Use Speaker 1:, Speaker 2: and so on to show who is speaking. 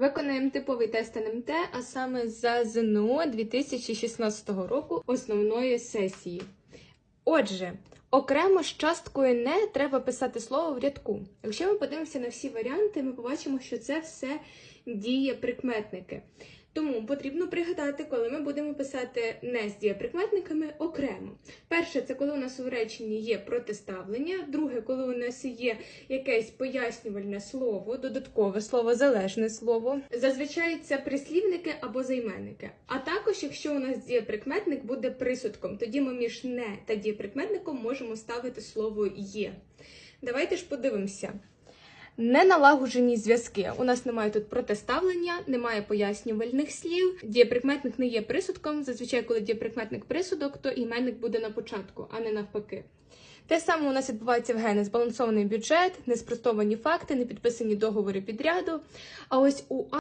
Speaker 1: Виконуємо типовий тест НМТ, а саме за ЗНО 2016 року основної сесії. Отже, окремо з часткою не треба писати слово в рядку. Якщо ми подивимося на всі варіанти, ми побачимо, що це все дієприкметники. Тому потрібно пригадати, коли ми будемо писати не з дієприкметниками окремо. Перше, це коли у нас у реченні є протиставлення. Друге, коли у нас є якесь пояснювальне слово, додаткове слово, залежне слово. Зазвичай це прислівники або займенники. А також, якщо у нас дієприкметник буде присудком, тоді ми між не та дієприкметником можемо ставити слово є. Давайте ж подивимося. Неналагоджені зв'язки. У нас немає тут протиставлення, немає пояснювальних слів. Дієприкметник не є присудком. Зазвичай, коли дієприкметник присудок, то іменник буде на початку, а не навпаки. Те саме у нас відбувається в гене збалансований бюджет, неспростовані факти, не підписані договори підряду. А ось у